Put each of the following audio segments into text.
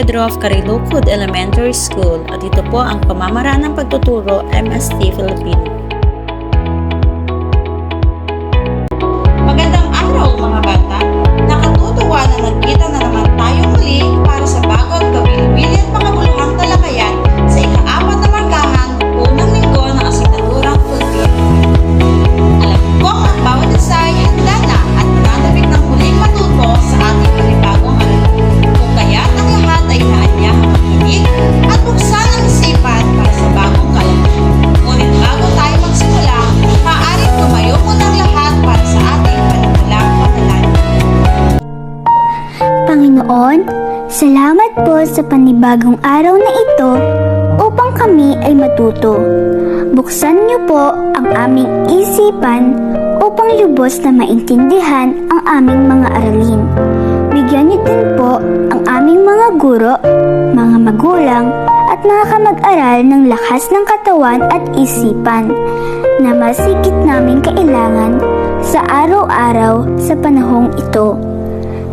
Pedro of Carilocod Elementary School at ito po ang pamamaraan ng pagtuturo MST Filipino. Salamat po sa panibagong araw na ito upang kami ay matuto. Buksan niyo po ang aming isipan upang lubos na maintindihan ang aming mga aralin. Bigyan niyo din po ang aming mga guro, mga magulang, at mga kamag-aral ng lakas ng katawan at isipan na masigit namin kailangan sa araw-araw sa panahong ito.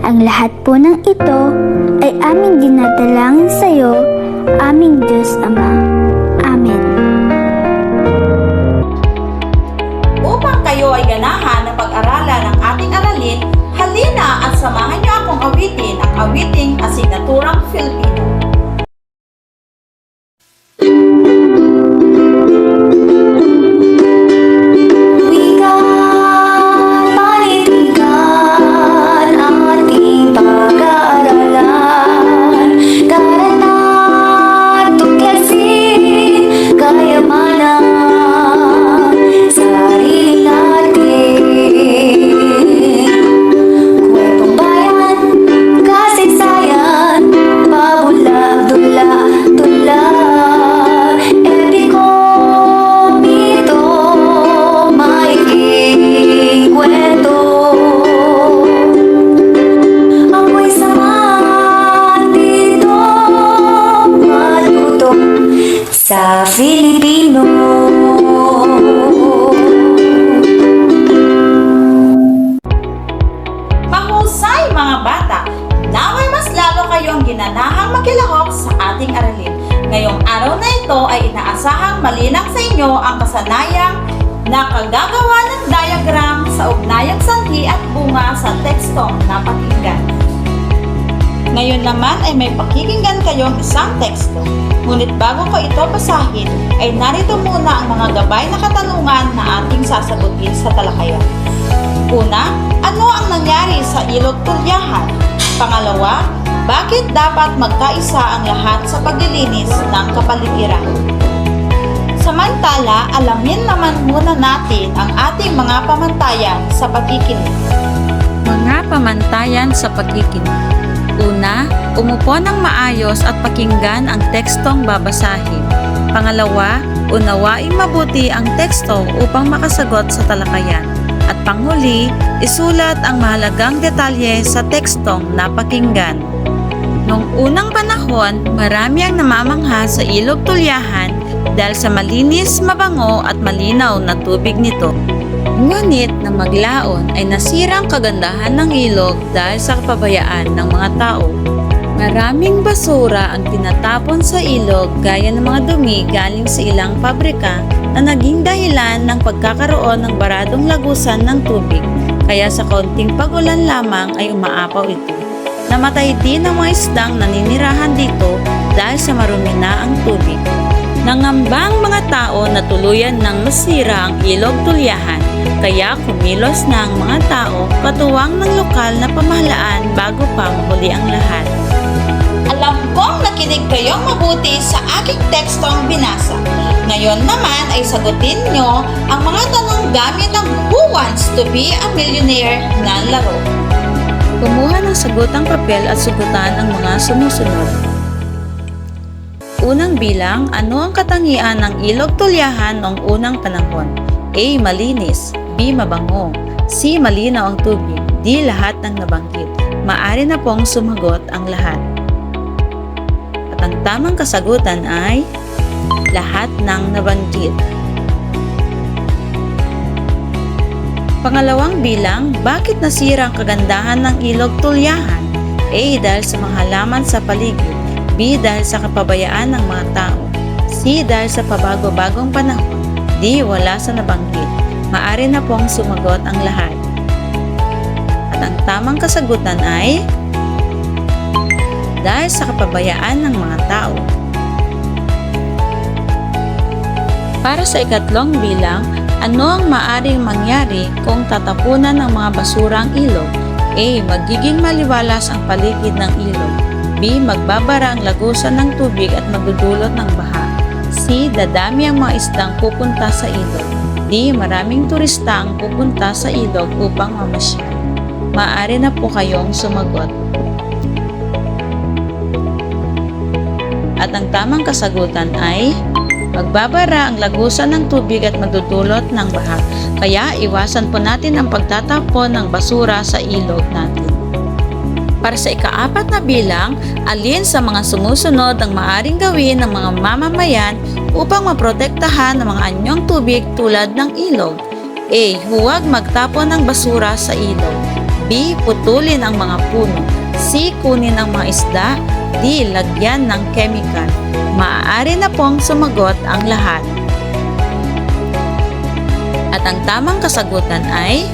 Ang lahat po ng ito ay aming dinadalangin sa iyo, aming Diyos Ama. Amen. Upang kayo ay ganahan na pag-aralan ng ating aralin, halina at samahan niyo akong awitin ang awiting asignaturang Filipino. Sa Filipino. Mahusay mga bata! Naway mas lalo kayong ginanahang makilahok sa ating aralin. Ngayong araw na ito ay inaasahang malinang sa inyo ang kasanayang na kagagawa ng diagram sa ugnayang sanhi at bunga sa tekstong napakinggan. Ngayon naman ay may pakikinggan kayong isang teksto. Ngunit bago ko ito basahin, ay narito muna ang mga gabay na katanungan na ating sasagutin sa talakayan. Una, ano ang nangyari sa ilog Tulyahan? Pangalawa, bakit dapat magkaisa ang lahat sa paglilinis ng kapaligiran? Samantala, alamin naman muna natin ang ating mga pamantayan sa pagkikinig. Mga pamantayan sa pagkikinig. Una, umupo ng maayos at pakinggan ang tekstong babasahin. Pangalawa, unawaing mabuti ang teksto upang makasagot sa talakayan. At panghuli, isulat ang mahalagang detalye sa tekstong napakinggan. Noong unang panahon, marami ang namamangha sa ilog tulyahan dahil sa malinis, mabango at malinaw na tubig nito. Ngunit na maglaon ay nasirang kagandahan ng ilog dahil sa kapabayaan ng mga tao. Maraming basura ang tinatapon sa ilog gaya ng mga dumi galing sa ilang pabrika na naging dahilan ng pagkakaroon ng baradong lagusan ng tubig kaya sa konting pagulan lamang ay umaapaw ito. Namatay din ang mga isdang naninirahan dito dahil sa marumi na ang tubig. Nangambang mga tao na tuluyan ng masira ang ilog tulyahan kaya kumilos na ang mga tao katuwang ng lokal na pamahalaan bago pa mahuli ang lahat. Alam kong nakinig kayong mabuti sa aking tekstong binasa. Ngayon naman ay sagutin nyo ang mga tanong gamit ang Who Wants to be a Millionaire na laro. Kumuha ng sagutang papel at sugutan ang mga sumusunod. Unang bilang, ano ang katangian ng ilog tulyahan noong unang panahon? A. Malinis B. Mabango C. Malinaw ang tubig D. Lahat ng nabanggit Maari na pong sumagot ang lahat. At ang tamang kasagutan ay lahat ng nabanggit. Pangalawang bilang, bakit nasira ang kagandahan ng ilog tulyahan? A. Dahil sa mga halaman sa paligid. B. Dahil sa kapabayaan ng mga tao. C. Dahil sa pabago-bagong panahon. D. Wala sa nabanggit. Maari na pong sumagot ang lahat. At ang tamang kasagutan ay dahil sa kapabayaan ng mga tao. Para sa ikatlong bilang, ano ang maaring mangyari kung tatapunan ng mga basura ang ilog? A. Magiging maliwalas ang paligid ng ilog. B. Magbabara ang lagusan ng tubig at magdudulot ng baha. C. Dadami ang mga isdang pupunta sa ilog. D. Maraming turista ang pupunta sa ilog upang mamasyal. Maaari na po kayong sumagot. At ang tamang kasagutan ay Magbabara ang lagusan ng tubig at madudulot ng baha. Kaya iwasan po natin ang pagtatapon ng basura sa ilog natin. Para sa ikaapat na bilang, alin sa mga sumusunod ang maaring gawin ng mga mamamayan upang maprotektahan ang mga anyong tubig tulad ng ilog? A. Huwag magtapon ng basura sa ilog. B. Putulin ang mga puno. C. Kunin ang mga isda. D. Lagyan ng chemical. Maaari na pong sumagot ang lahat. At ang tamang kasagutan ay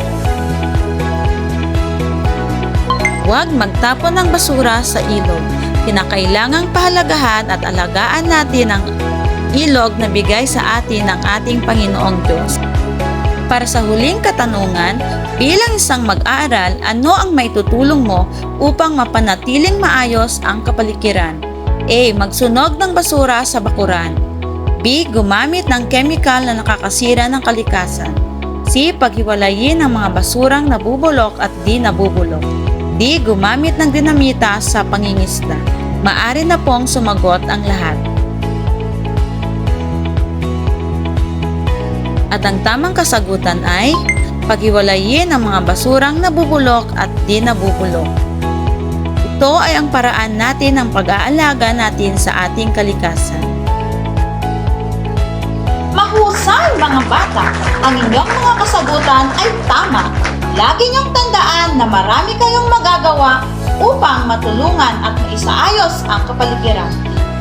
Huwag magtapon ng basura sa ilog. Kinakailangang pahalagahan at alagaan natin ang ilog na bigay sa atin ng ating Panginoong Diyos. Para sa huling katanungan, bilang isang mag-aaral, ano ang maitutulong mo upang mapanatiling maayos ang kapaligiran? A. Magsunog ng basura sa bakuran. B. Gumamit ng chemical na nakakasira ng kalikasan. C. Paghiwalayin ang mga basurang nabubulok at di nabubulok. D. Gumamit ng dinamita sa pangingisda. Maari na pong sumagot ang lahat. At ang tamang kasagutan ay paghiwalayin ang mga basurang nabubulok at di nabubulok. Ito ay ang paraan natin ng pag-aalaga natin sa ating kalikasan. Mahusay mga bata, ang inyong mga kasagutan ay tama. Lagi niyong tandaan na marami kayong magagawa upang matulungan at maisaayos ang kapaligiran.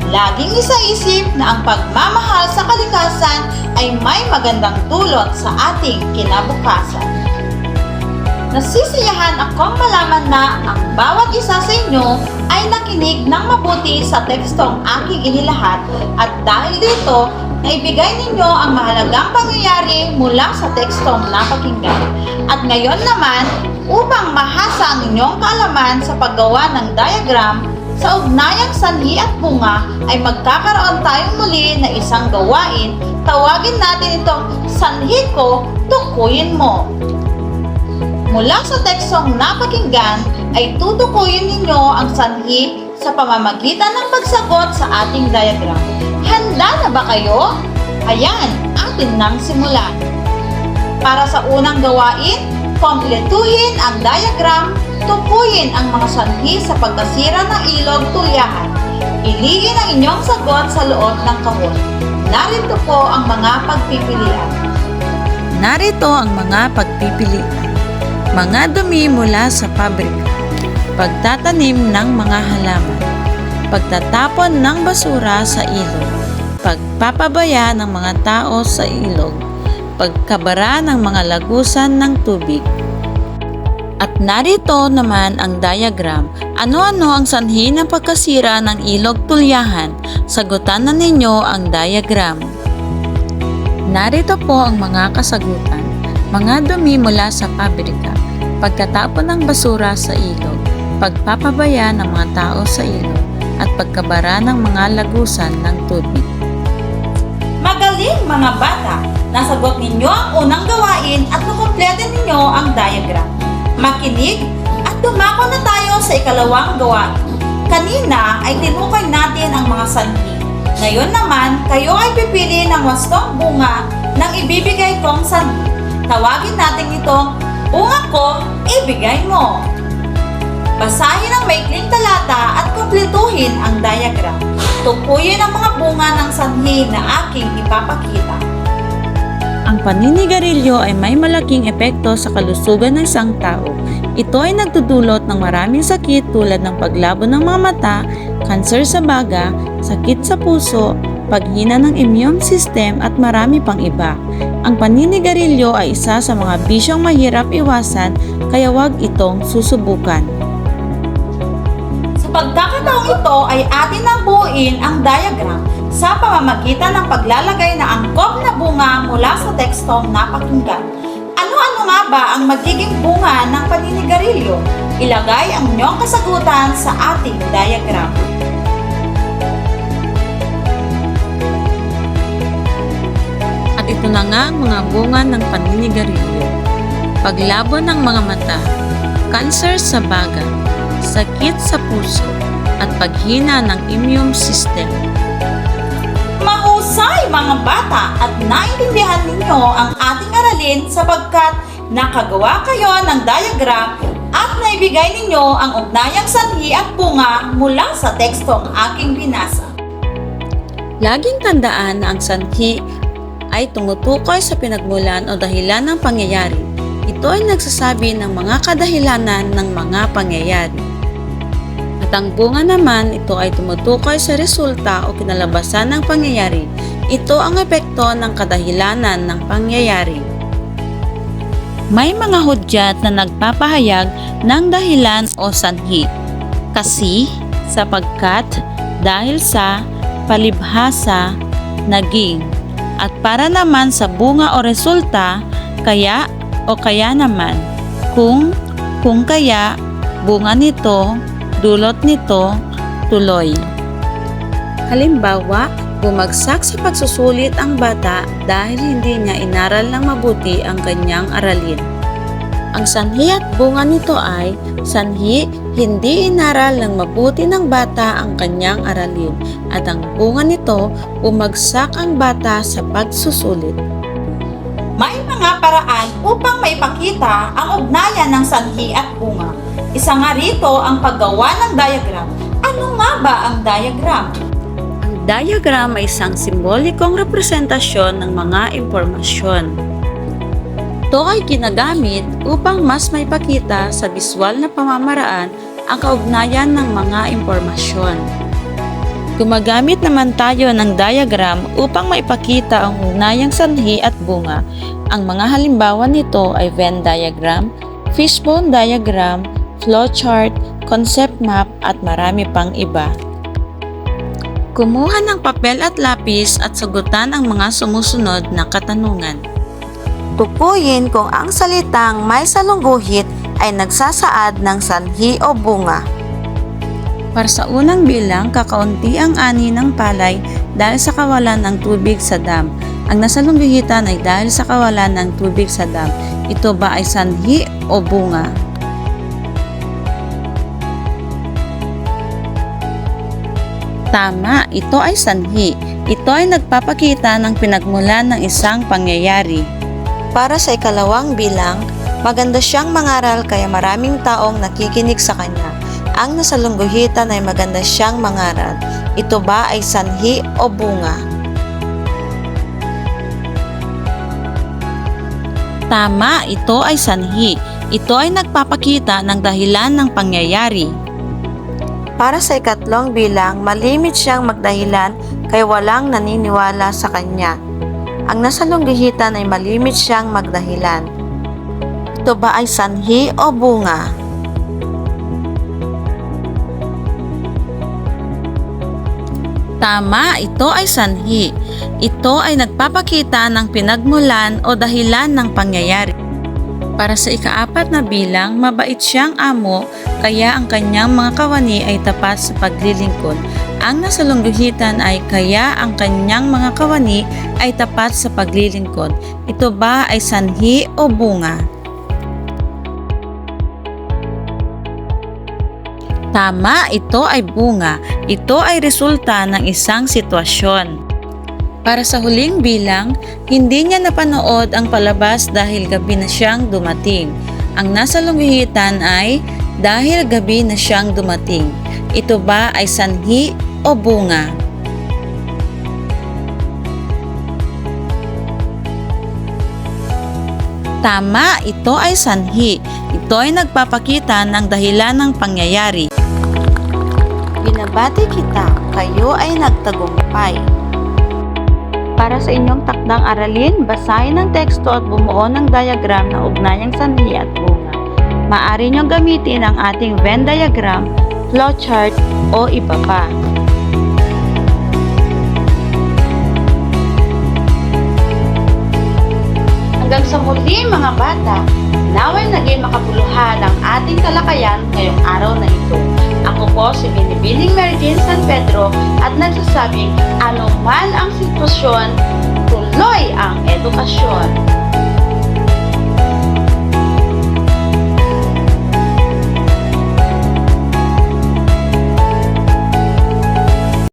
Laging isaisip na ang pagmamahal sa kalikasan ay may magandang dulot sa ating kinabukasan. Nasisiyahan akong malaman na ang bawat isa sa inyo ay nakinig ng mabuti sa tekstong aking inilahat at dahil dito, naibigay ninyo ang mahalagang pangyayari mula sa tekstong napakinggan. At ngayon naman, upang mahasa ang inyong kaalaman sa paggawa ng diagram, sa ugnayang sanhi at bunga ay magkakaroon tayong muli na isang gawain. Tawagin natin itong sanhi ko, tukuyin mo. Mula sa tekstong napakinggan ay tutukuyin ninyo ang sanhi sa pamamagitan ng pagsagot sa ating diagram. Handa na ba kayo? Ayan, atin nang simulan. Para sa unang gawain, kompletuhin ang diagram, tukuyin ang mga sanhi sa pagkasira ng ilog tulyahan. Iliin ang inyong sagot sa loob ng kahon. Narito po ang mga pagpipilian. Narito ang mga pagpipilian. Mga dumi mula sa pabrika. Pagtatanim ng mga halaman. Pagtatapon ng basura sa ilog. Pagpapabaya ng mga tao sa ilog. Pagkabara ng mga lagusan ng tubig. At narito naman ang diagram. Ano-ano ang sanhi ng pagkasira ng ilog tulyahan? Sagutan na ninyo ang diagram. Narito po ang mga kasagutan. Mga dumi mula sa pabrika, pagkatapon ng basura sa ilog, pagpapabaya ng mga tao sa ilog, at pagkabara ng mga lagusan ng tubig. Magaling mga bata! Nasagot ninyo ang unang gawain at nakompleto ninyo ang diagram. Makinig at dumako na tayo sa ikalawang gawain. Kanina ay tinukay natin ang mga sanhi. Ngayon naman, kayo ay pipili ng wastong bunga ng ibibigay kong sanhi. Tawagin natin itong bunga ko, ibigay mo. Basahin maikling talata at kumpletuhin ang diagram. Tukuyin ang mga bunga ng sanhi na aking ipapakita. Ang paninigarilyo ay may malaking epekto sa kalusugan ng isang tao. Ito ay nagdudulot ng maraming sakit tulad ng paglabo ng mga mata, kanser sa baga, sakit sa puso, paghina ng immune system at marami pang iba. Ang paninigarilyo ay isa sa mga bisyong mahirap iwasan kaya wag itong susubukan. Pagkakataong ito ay atin nang buuin ang diagram sa pamamagitan ng paglalagay na angkop na bunga mula sa tekstong napakinggan. Ano-ano nga ba ang magiging bunga ng paninigarilyo? Ilagay ang inyong kasagutan sa ating diagram. At ito na nga ang mga bunga ng paninigarilyo. Paglabo ng mga mata, kanser sa baga, sakit sa puso, at paghina ng immune system. Mahusay mga bata at naintindihan ninyo ang ating aralin sapagkat nakagawa kayo ng diagram at naibigay ninyo ang ugnayang sanhi at bunga mula sa tekstong aking binasa. Laging tandaan na ang sanhi ay tumutukoy sa pinagmulan o dahilan ng pangyayari. Ito ay nagsasabi ng mga kadahilanan ng mga pangyayari. Ang bunga naman, ito ay tumutukoy sa resulta o kinalabasan ng pangyayari. Ito ang epekto ng kadahilanan ng pangyayari. May mga hudyat na nagpapahayag ng dahilan o sanhi. Kasi, sapagkat, dahil sa, palibhasa, naging. At para naman sa bunga o resulta, kaya o kaya naman. Kung, kung kaya, bunga nito, dulot nito, tuloy. Halimbawa, bumagsak sa pagsusulit ang bata dahil hindi niya inaral ng mabuti ang kanyang aralin. Ang sanhi at bunga nito ay sanhi hindi inaral ng mabuti ng bata ang kanyang aralin at ang bunga nito bumagsak ang bata sa pagsusulit. May mga paraan upang maipakita ang ugnayan ng sanhi at bunga. Isa nga rito ang paggawa ng diagram. Ano nga ba ang diagram? Ang diagram ay isang simbolikong representasyon ng mga impormasyon. Ito ay ginagamit upang mas maipakita sa visual na pamamaraan ang kaugnayan ng mga impormasyon. Gumagamit naman tayo ng diagram upang maipakita ang ugnayang sanhi at bunga. Ang mga halimbawa nito ay Venn diagram, fishbone diagram, flowchart, concept map at marami pang iba. Kumuha ng papel at lapis at sagutan ang mga sumusunod na katanungan. Tukuyin kung ang salitang may salungguhit ay nagsasaad ng sanhi o bunga. Para sa unang bilang, kakaunti ang ani ng palay dahil sa kawalan ng tubig sa dam. Ang nasalungguhitan ay dahil sa kawalan ng tubig sa dam. Ito ba ay sanhi o bunga? Tama, ito ay sanhi. Ito ay nagpapakita ng pinagmulan ng isang pangyayari. Para sa ikalawang bilang, maganda siyang mangaral kaya maraming taong nakikinig sa kanya. Ang nasalungguhitan ay maganda siyang mangaral. Ito ba ay sanhi o bunga? Tama, ito ay sanhi. Ito ay nagpapakita ng dahilan ng pangyayari. Para sa ikatlong bilang, malimit siyang magdahilan kaya walang naniniwala sa kanya. Ang nasalunggihitan ay malimit siyang magdahilan. Ito ba ay sanhi o bunga? Tama, ito ay sanhi. Ito ay nagpapakita ng pinagmulan o dahilan ng pangyayari. Para sa ikaapat na bilang, mabait siyang amo, kaya ang kanyang mga kawani ay tapat sa paglilingkod. Ang nasalungguhitan ay kaya ang kanyang mga kawani ay tapat sa paglilingkod. Ito ba ay sanhi o bunga? Tama, ito ay bunga. Ito ay resulta ng isang sitwasyon. Para sa huling bilang, hindi niya napanood ang palabas dahil gabi na siyang dumating. Ang nasa lunghihitan ay dahil gabi na siyang dumating. Ito ba ay sanhi o bunga? Tama, ito ay sanhi. Ito ay nagpapakita ng dahilan ng pangyayari. Binabati kita, kayo ay nagtagumpay. Para sa inyong takdang aralin, basahin ang teksto at bumuo ng diagram na ugnayang sanhi at bunga. Maaari niyong gamitin ang ating Venn diagram, flowchart o iba pa. Hanggang sa muli mga bata, naway naging makapuluhan ang ating talakayan ngayong araw na ito. Ako po si Binibining Jane San Pedro at nagsasabing anuman ang sitwasyon, tuloy ang edukasyon.